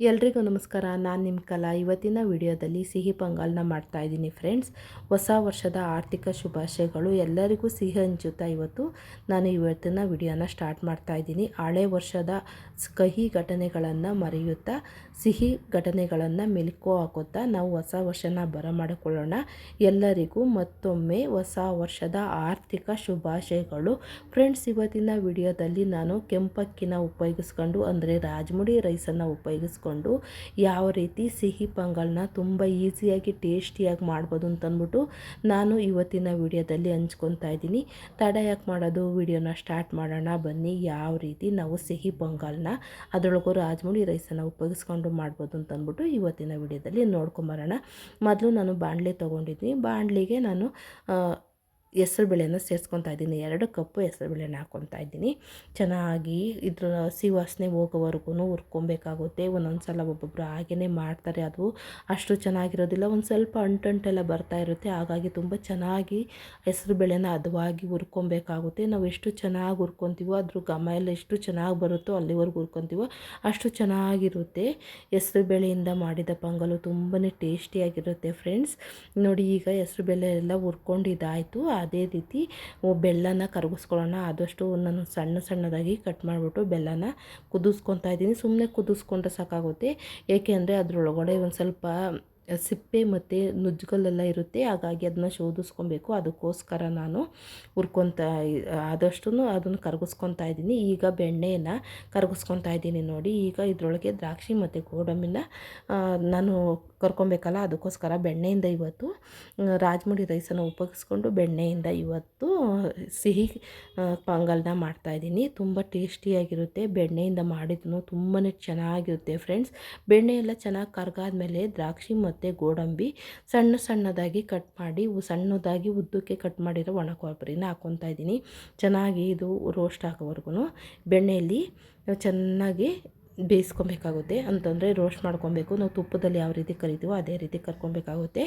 ಎಲ್ರಿಗೂ ನಮಸ್ಕಾರ. ನಾನು ನಿಮ್ಮ ಕಲಾ. ಇವತ್ತಿನ ವಿಡಿಯೋದಲ್ಲಿ ಸಿಹಿ ಪೊಂಗಲ್ನ ಮಾಡ್ತಾಯಿದ್ದೀನಿ ಫ್ರೆಂಡ್ಸ್. ಹೊಸ ವರ್ಷದ ಆರ್ಥಿಕ ಶುಭಾಶಯಗಳು. ಎಲ್ಲರಿಗೂ ಸಿಹಿ ಹಂಚುತ್ತಾ ಇವತ್ತು ನಾನು ಇವತ್ತಿನ ವಿಡಿಯೋನ ಸ್ಟಾರ್ಟ್ ಮಾಡ್ತಾ ಇದ್ದೀನಿ. ಹಳೆ ವರ್ಷದ ಕಹಿ ಘಟನೆಗಳನ್ನು ಮರೆಯುತ್ತಾ, ಸಿಹಿ ಘಟನೆಗಳನ್ನು ಮೆಲುಕು ಹಾಕುತ್ತಾ ನಾವು ಹೊಸ ವರ್ಷನ ಬರಮಾಡಿಕೊಳ್ಳೋಣ. ಎಲ್ಲರಿಗೂ ಮತ್ತೊಮ್ಮೆ ಹೊಸ ವರ್ಷದ ಆರ್ಥಿಕ ಶುಭಾಶಯಗಳು. ಫ್ರೆಂಡ್ಸ್, ಇವತ್ತಿನ ವಿಡಿಯೋದಲ್ಲಿ ನಾನು ಕೆಂಪಕ್ಕಿನ ಉಪಯೋಗಿಸ್ಕೊಂಡು, ಅಂದರೆ ರಾಜಮುಡಿ ರೈಸನ್ನು ಉಪಯೋಗಿಸ್ಕೊಂಡು ಯಾವ ರೀತಿ ಸಿಹಿ ಪೊಂಗಲ್ನ ತುಂಬ ಈಸಿಯಾಗಿ ಟೇಸ್ಟಿಯಾಗಿ ಮಾಡ್ಬೋದು ಅಂತಂದ್ಬಿಟ್ಟು ನಾನು ಇವತ್ತಿನ ವಿಡಿಯೋದಲ್ಲಿ ಹಂಚ್ಕೊತಾ ಇದ್ದೀನಿ. ತಡ ಯಾಕೆ ಮಾಡೋದು? ವಿಡಿಯೋನ ಸ್ಟಾರ್ಟ್ ಮಾಡೋಣ. ಬನ್ನಿ ಯಾವ ರೀತಿ ನಾವು ಸಿಹಿ ಪೊಂಗಲ್ನ ಅದರೊಳಗೂ ರಾಜಮುಡಿ ರೈಸನ್ನು ಉಪಯೋಗಿಸ್ಕೊಂಡು ಮಾಡ್ಬೋದು ಅಂತಂದ್ಬಿಟ್ಟು ಇವತ್ತಿನ ವಿಡಿಯೋದಲ್ಲಿ ನೋಡ್ಕೊಂಬರೋಣ. ಮೊದಲು ನಾನು ಬಾಣಲೆ ತೊಗೊಂಡಿದ್ದೀನಿ. ಬಾಣಲಿಗೆ ನಾನು ಆ, ಹೆಸರುಬೇಳೆನ ಸೇರಿಸ್ಕೊತಾ ಇದ್ದೀನಿ. ಎರಡು ಕಪ್ಪು ಹೆಸರುಬೇಳೆನ ಹಾಕ್ಕೊತಾ ಇದ್ದೀನಿ. ಚೆನ್ನಾಗಿ ಇದ್ರ ಹಸಿ ವಾಸನೆ ಹೋಗೋವರೆಗೂ ಹುರ್ಕೊಬೇಕಾಗುತ್ತೆ. ಒಂದೊಂದು ಸಲ ಒಬ್ಬೊಬ್ಬರು ಹಾಗೆಯೇ ಮಾಡ್ತಾರೆ. ಅದು ಅಷ್ಟು ಚೆನ್ನಾಗಿರೋದಿಲ್ಲ. ಒಂದು ಸ್ವಲ್ಪ ಅಂಟಂಟೆಲ್ಲ ಬರ್ತಾ ಇರುತ್ತೆ. ಹಾಗಾಗಿ ತುಂಬ ಚೆನ್ನಾಗಿ ಹೆಸರುಬೇಳೆನ ಹದವಾಗಿ ಹುರ್ಕೊಬೇಕಾಗುತ್ತೆ. ನಾವು ಎಷ್ಟು ಚೆನ್ನಾಗಿ ಹುರ್ಕೊತೀವೋ ಅದ್ರ ಘಮ ಎಲ್ಲ ಎಷ್ಟು ಚೆನ್ನಾಗಿ ಬರುತ್ತೋ ಅಲ್ಲಿವರೆಗೂ ಹುರ್ಕೊತೀವೋ ಅಷ್ಟು ಚೆನ್ನಾಗಿರುತ್ತೆ. ಹೆಸರುಬೇಳೆಯಿಂದ ಮಾಡಿದ ಪೊಂಗಲು ತುಂಬಾ ಟೇಸ್ಟಿಯಾಗಿರುತ್ತೆ ಫ್ರೆಂಡ್ಸ್. ನೋಡಿ ಈಗ ಹೆಸರುಬೇಳೆ ಎಲ್ಲ ಹುರ್ಕೊಂಡಿದ್ದಾಯಿತು. ಅದೇ ರೀತಿ ಬೆಲ್ಲನ ಕರಗಿಸ್ಕೊಳ್ಳೋಣ. ಆದಷ್ಟು ನಾನು ಸಣ್ಣ ಸಣ್ಣದಾಗಿ ಕಟ್ ಮಾಡಿಬಿಟ್ಟು ಬೆಲ್ಲನ ಕುದಿಸ್ಕೊತಾ ಇದ್ದೀನಿ. ಸುಮ್ಮನೆ ಕುದಿಸ್ಕೊಂಡ್ರೆ ಸಾಕಾಗುತ್ತೆ. ಏಕೆಂದರೆ ಅದರೊಳಗಡೆ ಒಂದು ಸ್ವಲ್ಪ ಸಿಪ್ಪೆ ಮತ್ತು ನುಜ್ಜುಗಲ್ಲೆಲ್ಲ ಇರುತ್ತೆ. ಹಾಗಾಗಿ ಅದನ್ನ ಶೋಧಿಸ್ಕೊಬೇಕು. ಅದಕ್ಕೋಸ್ಕರ ನಾನು ಹುರ್ಕೊತಾ ಆದಷ್ಟು ಅದನ್ನು ಕರಗಿಸ್ಕೊತಾ ಇದ್ದೀನಿ. ಈಗ ಬೆಣ್ಣೆನ ಕರಗಿಸ್ಕೊತಾ ಇದ್ದೀನಿ ನೋಡಿ. ಈಗ ಇದರೊಳಗೆ ದ್ರಾಕ್ಷಿ ಮತ್ತು ಗೋಡಂಬಿನ ನಾನು ಕರ್ಕೊಬೇಕಲ್ಲ, ಅದಕ್ಕೋಸ್ಕರ ಬೆಣ್ಣೆಯಿಂದ ಇವತ್ತು ರಾಜ್ಮುಡಿ ರೈಸನ್ನು ಉಪಯೋಗಿಸ್ಕೊಂಡು ಬೆಣ್ಣೆಯಿಂದ ಇವತ್ತು ಸಿಹಿ ಪೊಂಗಲ್ನ ಮಾಡ್ತಾಯಿದ್ದೀನಿ ತುಂಬ ಟೇಸ್ಟಿಯಾಗಿರುತ್ತೆ, ಬೆಣ್ಣೆಯಿಂದ ಮಾಡಿದ್ನು ತುಂಬಾ ಚೆನ್ನಾಗಿರುತ್ತೆ ಫ್ರೆಂಡ್ಸ್. ಬೆಣ್ಣೆ ಎಲ್ಲ ಚೆನ್ನಾಗಿ ಕರ್ಗಾದ್ಮೇಲೆ ದ್ರಾಕ್ಷಿ ಮತ್ತು ಗೋಡಂಬಿ ಸಣ್ಣ ಸಣ್ಣದಾಗಿ ಕಟ್ ಮಾಡಿ ಸಣ್ಣದಾಗಿ ಉದ್ದಕ್ಕೆ ಕಟ್ ಮಾಡಿರೋ ಒಣ ಕೊಬ್ಬರಿನ ಹಾಕ್ಕೊತಾ ಇದ್ದೀನಿ. ಚೆನ್ನಾಗಿ ಇದು ರೋಸ್ಟ್ ಆಗೋವರೆಗೂ ಬೆಣ್ಣೆಯಲ್ಲಿ ಚೆನ್ನಾಗಿ ಬೇಯಿಸ್ಕೊಬೇಕಾಗುತ್ತೆ. ಅಂತಂದರೆ ರೋಸ್ಟ್ ಮಾಡ್ಕೊಬೇಕು. ನಾವು ತುಪ್ಪದಲ್ಲಿ ಯಾವ ರೀತಿ ಕರಿತೀವೋ ಅದೇ ರೀತಿ ಕರ್ಕೊಬೇಕಾಗುತ್ತೆ.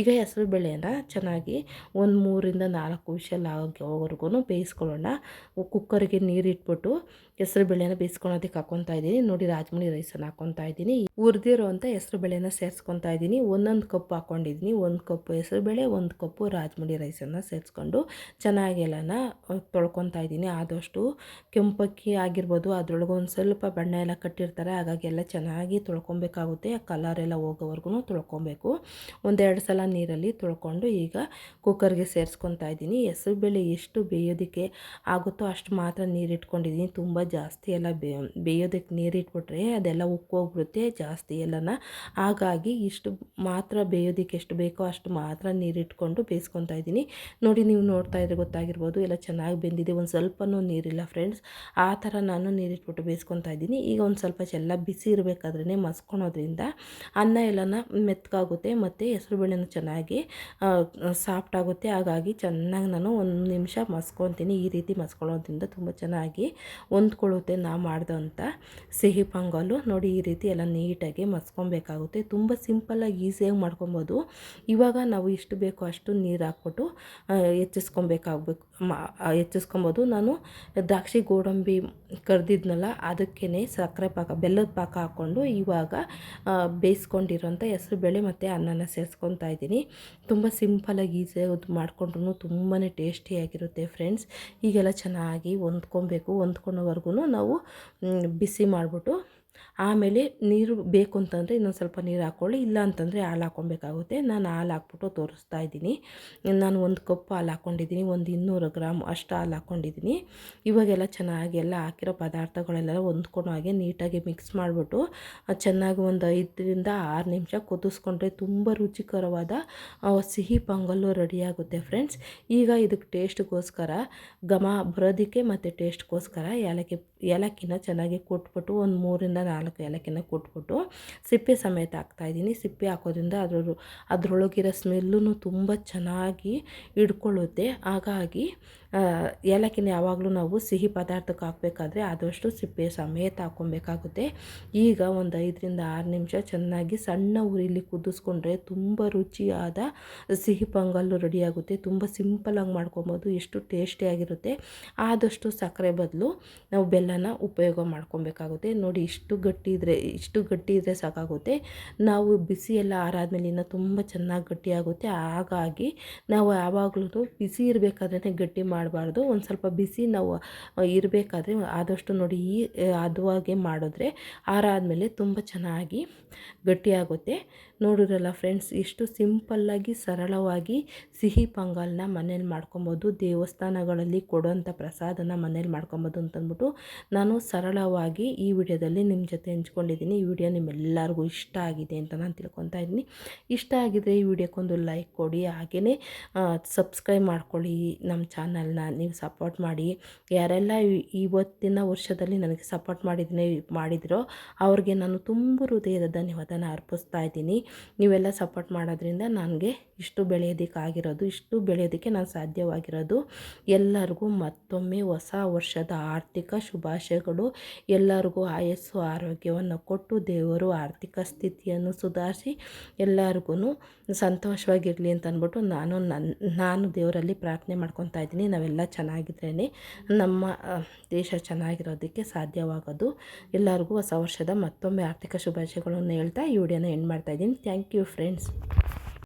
ಈಗ ಹೆಸರು ಬೇಳೆನ ಚೆನ್ನಾಗಿ ಒಂದು ಮೂರಿಂದ ನಾಲ್ಕು ವಿಷಲ್ ಆಗೋವರೆಗೂ ಬೇಯಿಸ್ಕೊಳ್ಳೋಣ. ಕುಕ್ಕರ್ಗೆ ನೀರಿಟ್ಬಿಟ್ಟು ಹೆಸರು ಬೇಳೆನ ಬೇಯಿಸ್ಕೊಳೋದಕ್ಕೆ ಹಾಕ್ಕೊತಾ ಇದ್ದೀನಿ. ನೋಡಿ ರಾಜಮುಡಿ ರೈಸನ್ನು ಹಾಕ್ಕೊತಾ ಇದ್ದೀನಿ. ಹುರಿದಿರೋ ಅಂಥ ಹೆಸರು ಬೇಳೆನ ಸೇರಿಸ್ಕೊತಾ ಇದ್ದೀನಿ. ಒಂದೊಂದು ಕಪ್ ಹಾಕ್ಕೊಂಡಿದ್ದೀನಿ ಒಂದು ಕಪ್ ಹೆಸರು ಬೇಳೆ, ಒಂದು ಕಪ್ಪು ರಾಜಮುಡಿ ರೈಸನ್ನು ಸೇರಿಸ್ಕೊಂಡು ಚೆನ್ನಾಗಿ ಎಲ್ಲನ, ತೊಳ್ಕೊತಾ ಇದ್ದೀನಿ. ಆದಷ್ಟು ಕೆಂಪಕ್ಕಿ ಆಗಿರ್ಬೋದು ಅದ್ರೊಳಗೆ ಒಂದು ಸ್ವಲ್ಪ ಬಣ್ಣ ಎಲ್ಲ ಕಟ್ಟಿರ್ತಾರೆ. ಹಾಗಾಗಿ ಎಲ್ಲ ಚೆನ್ನಾಗಿ ತೊಳ್ಕೊಬೇಕಾಗುತ್ತೆ. ಎಲ್ಲ ಹೋಗೋವರೆಗೂ ತೊಳ್ಕೊಬೇಕು. ಒಂದೆರಡು ಸಲ ನೀರಲ್ಲಿ ತೊಳ್ಕೊಂಡು ಈಗ ಕುಕ್ಕರ್ಗೆ ಸೇರಿಸ್ಕೊತಾ ಇದ್ದೀನಿ. ಹೆಸರುಬೇಳೆ ಎಷ್ಟು ಬೇಯೋದಕ್ಕೆ ಆಗುತ್ತೋ ಅಷ್ಟು ಮಾತ್ರ ನೀರಿಟ್ಕೊಂಡಿದ್ದೀನಿ. ತುಂಬ ಜಾಸ್ತಿ ಎಲ್ಲ ಬೇಯೋದಕ್ಕೆ ನೀರಿಟ್ಬಿಟ್ರೆ ಅದೆಲ್ಲ ಉಕ್ಕೋಗ್ಬಿಡುತ್ತೆ ಜಾಸ್ತಿ ಎಲ್ಲನ. ಹಾಗಾಗಿ ಇಷ್ಟು ಮಾತ್ರ ಬೇಯೋದಕ್ಕೆ ಎಷ್ಟು ಬೇಕೋ ಅಷ್ಟು ಮಾತ್ರ ನೀರಿಟ್ಕೊಂಡು ಬೇಯಿಸ್ಕೊತಾ ಇದ್ದೀನಿ. ನೋಡಿ ನೀವು ನೋಡ್ತಾ ಇದ್ರೆ ಗೊತ್ತಾಗಿರ್ಬೋದು. ಎಲ್ಲ ಚೆನ್ನಾಗಿ ಬೆಂದಿದೆ. ಒಂದು ಸ್ವಲ್ಪನೂ ನೀರಿಲ್ಲ ಫ್ರೆಂಡ್ಸ್. ಆ ಥರ ನಾನು ನೀರಿಟ್ಬಿಟ್ಟು ಬೇಯಿಸ್ಕೊತಾ ಇದ್ದೀನಿ. ಈಗ ಒಂದು ಸ್ವಲ್ಪ ಎಲ್ಲ ಬಿಸಿ ಇರಬೇಕಾದ್ರೇ ಮಸ್ಕೊಳೋದ್ರಿಂದ ಅನ್ನ ಎಲ್ಲನ ಮೆತ್ತಗಾಗುತ್ತೆ ಮತ್ತು ಹೆಸರುಬೇಳೆನೂ ಚೆನ್ನಾಗಿ ಸಾಫ್ಟ್ ಆಗುತ್ತೆ. ಹಾಗಾಗಿ ಚೆನ್ನಾಗಿ ನಾನು ಒಂದು ನಿಮಿಷ ಮಸ್ಕೊತೀನಿ. ಈ ರೀತಿ ಮಸ್ಕೊಳ್ಳೋದ್ರಿಂದ ತುಂಬ ಚೆನ್ನಾಗಿ ಹೊಂದ್ಕೊಳ್ಳುತ್ತೆ ನಾ ಮಾಡ್ದಂಥ ಸಿಹಿ ಪೊಂಗಲು. ನೋಡಿ ಈ ರೀತಿ ಎಲ್ಲ ನೀಟಾಗಿ ಮಸ್ಕೊಬೇಕಾಗುತ್ತೆ. ತುಂಬ ಸಿಂಪಲ್ಲಾಗಿ ಈಸಿಯಾಗಿ ಮಾಡ್ಕೊಬೋದು. ಇವಾಗ ನಾವು ಇಷ್ಟು ಬೇಕೋ ಅಷ್ಟು ನೀರು ಹಾಕ್ಬಿಟ್ಟು ಹೆಚ್ಚಿಸ್ಕೊಬೇಕಾಗಬೇಕು. ಹೆಚ್ಚಿಸ್ಕೊಬೋದು. ನಾನು ದ್ರಾಕ್ಷಿ ಗೋಡಂಬಿ ಕರ್ದಿದ್ನಲ್ಲ ಅದಕ್ಕೇ ಸಕ್ಕರೆ ಪಾಕ ಬೆಲ್ಲದ ಪಾಕ ಹಾಕ್ಕೊಂಡು ಇವಾಗ ಬೇಯಿಸ್ಕೊಂಡಿರೋಂಥ ಹೆಸರು ಬೇಳೆ ಮತ್ತು ಅನ್ನನ ಸೇರಿಸ್ಕೊತಾ ಇದ್ದೀನಿ. ತುಂಬ ಸಿಂಪಲಾಗಿ ಅದು ಮಾಡಿಕೊಂಡ್ರು ತುಂಬಾ ಟೇಸ್ಟಿಯಾಗಿರುತ್ತೆ ಫ್ರೆಂಡ್ಸ್. ಈಗೆಲ್ಲ ಚೆನ್ನಾಗಿ ಹೊಂದ್ಕೊಬೇಕು ಹೊಂದ್ಕೊಳೋವರೆಗೂ ನಾವು ಬಿಸಿ ಮಾಡಿಬಿಟ್ಟು ಆಮೇಲೆ ನೀರು ಬೇಕು ಅಂತಂದರೆ ಇನ್ನೊಂದು ಸ್ವಲ್ಪ ನೀರು ಹಾಕ್ಕೊಳ್ಳಿ ಇಲ್ಲ ಅಂತಂದರೆ ಹಾಲು ಹಾಕ್ಕೊಬೇಕಾಗುತ್ತೆ ನಾನು ಹಾಲು ಹಾಕ್ಬಿಟ್ಟು ತೋರಿಸ್ತಾ ಇದ್ದೀನಿ. ನಾನು ಒಂದು ಕಪ್ ಹಾಲು ಹಾಕ್ಕೊಂಡಿದ್ದೀನಿ ಒಂದು ಇನ್ನೂರು ಗ್ರಾಮ್ ಅಷ್ಟು ಹಾಲು ಹಾಕ್ಕೊಂಡಿದ್ದೀನಿ ಇವಾಗೆಲ್ಲ ಚೆನ್ನಾಗಿ ಎಲ್ಲ ಹಾಕಿರೋ ಪದಾರ್ಥಗಳೆಲ್ಲ ಹೊಂದ್ಕೊಂಡು ಹಾಗೆ ನೀಟಾಗಿ ಮಿಕ್ಸ್ ಮಾಡಿಬಿಟ್ಟು ಚೆನ್ನಾಗಿ ಒಂದು ಐದರಿಂದ ಆರು ನಿಮಿಷ ಕುದಿಸ್ಕೊಂಡ್ರೆ ತುಂಬ ರುಚಿಕರವಾದ ಸಿಹಿ ಪೊಂಗಲ್ಲು ರೆಡಿಯಾಗುತ್ತೆ ಫ್ರೆಂಡ್ಸ್. ಈಗ ಇದಕ್ಕೆ ಟೇಸ್ಟ್ಗೋಸ್ಕರ, ಘಮ ಬರೋದಕ್ಕೆ ಮತ್ತು ಟೇಸ್ಟ್ಗೋಸ್ಕರ ಏಲಕ್ಕಿ, ಏಲಕ್ಕಿನ ಚೆನ್ನಾಗಿ ಕೊಟ್ಬಿಟ್ಟು ಒಂದು ಮೂರಿಂದ ನಾಲ್ಕು ಏಲಕ್ಕಿನ ಕೊಟ್ಬಿಟ್ಟು ಸಿಪ್ಪೆ ಸಮೇತ ಹಾಕ್ತಾಯಿದ್ದೀನಿ ಸಿಪ್ಪೆ ಹಾಕೋದ್ರಿಂದ ಅದರ ಅದರೊಳಗಿರೋ ಸ್ಮೆಲ್ಲೂ ತುಂಬ ಚೆನ್ನಾಗಿ ಹಿಡ್ಕೊಳ್ಳುತ್ತೆ. ಹಾಗಾಗಿ ಏಲಕ್ಕಿನ ಯಾವಾಗಲೂ ನಾವು ಸಿಹಿ ಪದಾರ್ಥಕ್ಕೆ ಹಾಕಬೇಕಾದ್ರೆ ಆದಷ್ಟು ಸಿಪ್ಪೆ ಸಮೇತ ಹಾಕ್ಕೊಬೇಕಾಗುತ್ತೆ. ಈಗ ಒಂದು ಐದರಿಂದ ಆರು ನಿಮಿಷ ಚೆನ್ನಾಗಿ ಸಣ್ಣ ಉರಿಲಿ ಕುದಿಸ್ಕೊಂಡ್ರೆ ತುಂಬ ರುಚಿಯಾದ ಸಿಹಿ ಪೊಂಗಲ್ಲು ರೆಡಿಯಾಗುತ್ತೆ. ತುಂಬ ಸಿಂಪಲಾಗಿ ಮಾಡ್ಕೊಬೋದು, ಎಷ್ಟು ಟೇಸ್ಟಿಯಾಗಿರುತ್ತೆ ಆದಷ್ಟು ಸಕ್ಕರೆ ಬದಲು ನಾವು ಬೆಲ್ಲನ ಉಪಯೋಗ ಮಾಡ್ಕೊಬೇಕಾಗುತ್ತೆ. ನೋಡಿ ಇಷ್ಟು ಗಟ್ಟಿ ಇದ್ದರೆ ಇಷ್ಟು ಗಟ್ಟಿ ಇದ್ದರೆ ಸಾಕಾಗುತ್ತೆ. ನಾವು ಬಿಸಿ ಎಲ್ಲ ಆರಾದ್ಮೇಲೆ ಇನ್ನೂ ತುಂಬ ಚೆನ್ನಾಗಿ ಗಟ್ಟಿಯಾಗುತ್ತೆ. ಹಾಗಾಗಿ ನಾವು ಯಾವಾಗಲೂ ಬಿಸಿ ಇರಬೇಕಾದ್ರೆ ಗಟ್ಟಿ ಮಾಡಬಾರ್ದು. ಒಂದು ಸ್ವಲ್ಪ ಬಿಸಿ ನಾವು ಇರಬೇಕಾದ್ರೆ ಆದಷ್ಟು ನೋಡಿ ಈ ಅದುವಾಗೆ ಮಾಡಿದ್ರೆ ಆರಾದಮೇಲೆ ತುಂಬ ಚೆನ್ನಾಗಿ ಗಟ್ಟಿಯಾಗುತ್ತೆ. ನೋಡಿದ್ರಲ್ಲ ಫ್ರೆಂಡ್ಸ್, ಇಷ್ಟು ಸಿಂಪಲ್ಲಾಗಿ ಸರಳವಾಗಿ ಸಿಹಿ ಪೊಂಗಲ್ನ ಮನೇಲಿ ಮಾಡ್ಕೊಬೋದು, ದೇವಸ್ಥಾನಗಳಲ್ಲಿ ಕೊಡೋಂಥ ಪ್ರಸಾದನ ಮನೇಲಿ ಮಾಡ್ಕೊಬೋದು ಅಂತಂದ್ಬಿಟ್ಟು ನಾನು ಸರಳವಾಗಿ ಈ ವಿಡಿಯೋದಲ್ಲಿ ನಿಮ್ಮ ಜೊತೆ ಹಂಚ್ಕೊಂಡಿದ್ದೀನಿ. ಈ ವಿಡಿಯೋ ನಿಮ್ಮೆಲ್ಲರಿಗೂ ಇಷ್ಟ ಆಗಿದೆ ಅಂತ ನಾನು ತಿಳ್ಕೊತಾ ಇದ್ದೀನಿ. ಇಷ್ಟ ಆಗಿದ್ರೆ ಈ ವಿಡಿಯೋಕ್ಕೊಂದು ಲೈಕ್ ಕೊಡಿ ಹಾಗೆಯೇ ಸಬ್ಸ್ಕ್ರೈಬ್ ಮಾಡ್ಕೊಳ್ಳಿ ನಮ್ಮ ಚಾನಲ್ನ ನೀವು ಸಪೋರ್ಟ್ ಮಾಡಿ. ಯಾರೆಲ್ಲ ಇವತ್ತಿನ ವರ್ಷದಲ್ಲಿ ನನಗೆ ಸಪೋರ್ಟ್ ಮಾಡಿದ್ದೀನಿ ಮಾಡಿದ್ರೋ ಅವ್ರಿಗೆ ನಾನು ತುಂಬ ಹೃದಯದ ಧನ್ಯವಾದನ ಅರ್ಪಿಸ್ತಾ ಇದ್ದೀನಿ. ನೀವೆಲ್ಲ ಸಪೋರ್ಟ್ ಮಾಡೋದ್ರಿಂದ ನನಗೆ ಇಷ್ಟು ಬೆಳೆಯೋದಕ್ಕಾಗಿರೋದು, ಇಷ್ಟು ಬೆಳೆಯೋದಕ್ಕೆ ನಾನು ಸಾಧ್ಯವಾಗಿರೋದು. ಎಲ್ಲರಿಗೂ ಮತ್ತೊಮ್ಮೆ ಹೊಸ ವರ್ಷದ ಆರ್ಥಿಕ ಶುಭಾಶಯಗಳು. ಎಲ್ಲರಿಗೂ ಆಯಸ್ಸು, ಆರೋಗ್ಯವನ್ನು ಕೊಟ್ಟು ದೇವರು ಆರ್ಥಿಕ ಸ್ಥಿತಿಯನ್ನು ಸುಧಾರಿಸಿ. ಎಲ್ಲರಿಗೂ ಸಂತೋಷವಾಗಿರಲಿ ಅಂತ ಅಂದ್ಬಿಟ್ಟು ನಾನು ನನ್ನ ನಾನು ದೇವರಲ್ಲಿ ಪ್ರಾರ್ಥನೆ ಮಾಡ್ಕೊತಾ ಇದ್ದೀನಿ. ನಾವೆಲ್ಲ ಚೆನ್ನಾಗಿದ್ರೇ ನಮ್ಮ ದೇಶ ಚೆನ್ನಾಗಿರೋದಕ್ಕೆ ಸಾಧ್ಯವಾಗೋದು. ಎಲ್ಲರಿಗೂ ಹೊಸ ವರ್ಷದ ಮತ್ತೊಮ್ಮೆ ಆರ್ಥಿಕ ಶುಭಾಶಯಗಳನ್ನು ಹೇಳ್ತಾ ಈ ವಿಡಿಯೋನ ಎಂಡ್ ಮಾಡ್ತಾ ಇದ್ದೀನಿ. Thank you friends